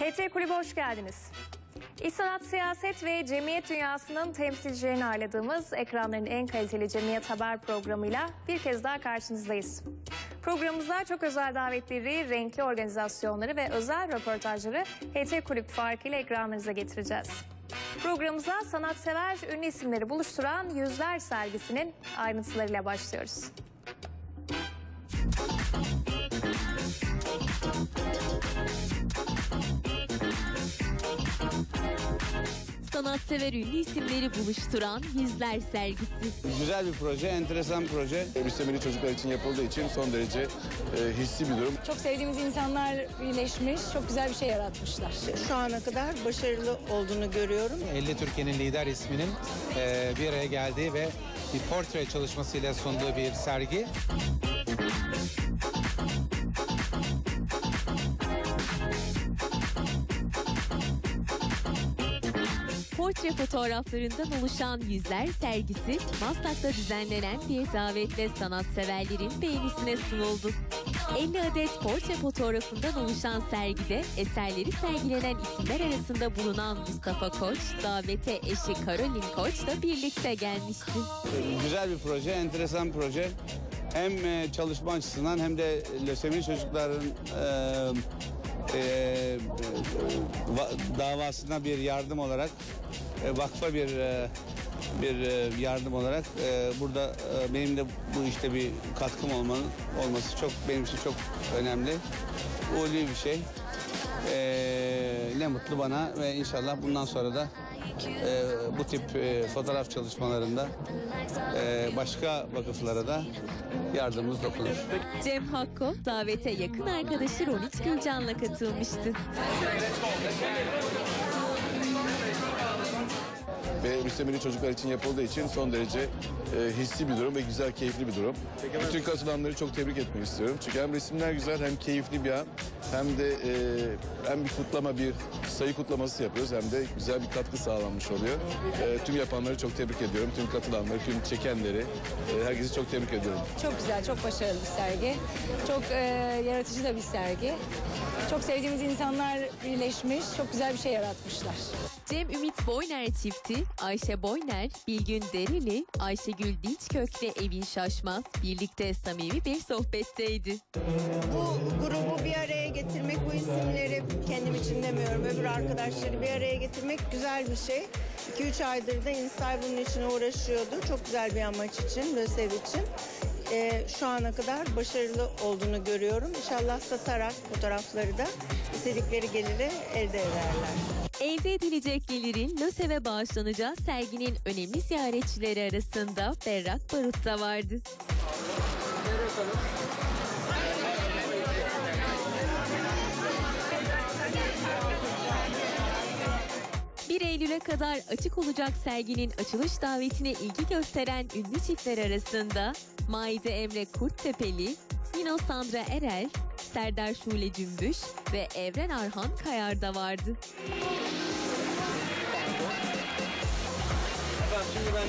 HT Kulübü hoş geldiniz. İş sanat, siyaset ve cemiyet dünyasının temsilcilerini ağırladığımız ekranların en kaliteli cemiyet haber programıyla bir kez daha karşınızdayız. Programımızda çok özel davetleri, renkli organizasyonları ve özel röportajları HT Kulüp farkıyla ekranlarınıza getireceğiz. Programımıza sanatsever ünlü isimleri buluşturan Yüzler sergisinin ayrıntılarıyla başlıyoruz. Sanatsever ünlü isimleri buluşturan Yüzler sergisi. Güzel bir proje, enteresan bir proje. Müstemeli çocuklar için yapıldığı için son derece e, hissi bir durum. Çok sevdiğimiz insanlar birleşmiş, çok güzel bir şey yaratmışlar. Şu ana kadar başarılı olduğunu görüyorum. 50 Türkiye'nin lider isminin e, bir araya geldiği ve bir portre çalışmasıyla sunduğu bir sergi. Portre fotoğraflarından oluşan Yüzler sergisi Maslak'ta düzenlenen bir davetle sanatseverlerin beğenisine sunuldu. 50 adet portre fotoğrafından oluşan sergide eserleri sergilenen isimler arasında bulunan Mustafa Koç, davete eşi Karolin Koç'la birlikte gelmişti. Güzel bir proje, enteresan proje. Hem e, çalışma açısından hem de lösemi çocukların e, e, va- davasına bir yardım olarak, e, vakfa bir e, bir e, yardım olarak e, burada e, benim de bu işte bir katkım olmanın olması çok benim için çok önemli. Ulvi bir şey. E, ne mutlu bana ve inşallah bundan sonra da e, bu tip e, fotoğraf çalışmalarında e, başka vakıflara da yardımımız dokunur. Cem Hakko davete yakın arkadaşı Ronit Gülcan'la katılmıştı. Ve müstemeli çocuklar için yapıldığı için son derece e, hissi bir durum ve güzel, keyifli bir durum. Bütün katılanları çok tebrik etmek istiyorum. Çünkü hem resimler güzel hem keyifli bir an hem de e, hem bir kutlama, bir sayı kutlaması yapıyoruz hem de güzel bir katkı sağlanmış oluyor. E, tüm yapanları çok tebrik ediyorum. Tüm katılanları, tüm çekenleri, e, herkesi çok tebrik ediyorum. Çok güzel, çok başarılı bir sergi. Çok e, yaratıcı da bir sergi. Çok sevdiğimiz insanlar birleşmiş, çok güzel bir şey yaratmışlar. Cem Ümit Boyner çifti, Ayşe Boyner, Bilgün Dereli, Ayşegül Dinçkök'le Evin Şaşmaz birlikte samimi bir sohbetteydi. Bu grubu bir araya getirmek, bu isimleri kendim için demiyorum, öbür arkadaşları bir araya getirmek güzel bir şey. 2-3 aydır da Instay bunun için uğraşıyordu. Çok güzel bir amaç için, LÖSEV için. Ee, şu ana kadar başarılı olduğunu görüyorum. İnşallah satarak fotoğrafları da istedikleri geliri elde ederler. Elde edilecek gelirin LÖSEV'e bağışlanacağı serginin önemli ziyaretçileri arasında Berrak Barut da vardı. Bir Eylül'e kadar açık olacak serginin açılış davetine ilgi gösteren ünlü çiftler arasında Maide Emre Kurttepeli, Mino Sandra Erel, Serdar Şule Cümbüş ve Evren Arhan Kayar da vardı. Celal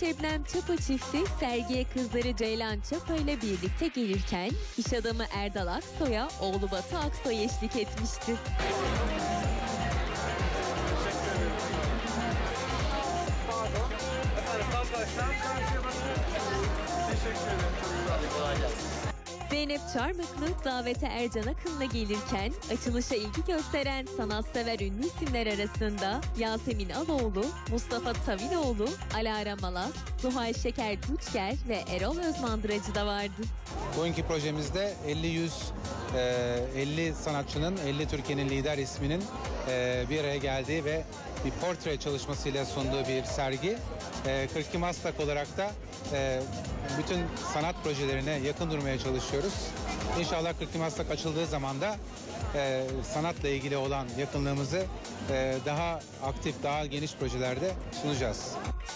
Şebnem Çapa çifti sergiye kızları Ceylan Çapa ile birlikte gelirken iş adamı Erdal Aksoy'a oğlu Batı Aksoy eşlik etmişti. Zeynep Çarmıklı davete Ercan Akın'la gelirken açılışa ilgi gösteren sanatsever ünlü isimler arasında Yasemin Aloğlu, Mustafa Tavinoğlu, Alara Malas, Zuhal Şeker Güçker ve Erol Özmandıracı da vardı. Bugünkü projemizde 50 100 e, 50 sanatçının 50 Türkiye'nin lider isminin e, bir araya geldiği ve bir portre çalışmasıyla sunduğu bir sergi. E, 42 Maslak olarak da e, bütün sanat projelerine yakın durmaya çalışıyoruz. İnşallah 42 Maslak açıldığı zaman da e, sanatla ilgili olan yakınlığımızı e, daha aktif, daha geniş projelerde sunacağız.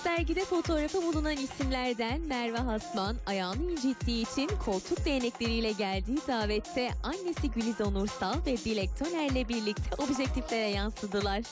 Sergide fotoğrafı bulunan isimlerden Merve Hasman ayağını incittiği için koltuk değnekleriyle geldiği davette annesi Güliz Onursal ve Dilek Toner'le birlikte objektiflere yansıdılar.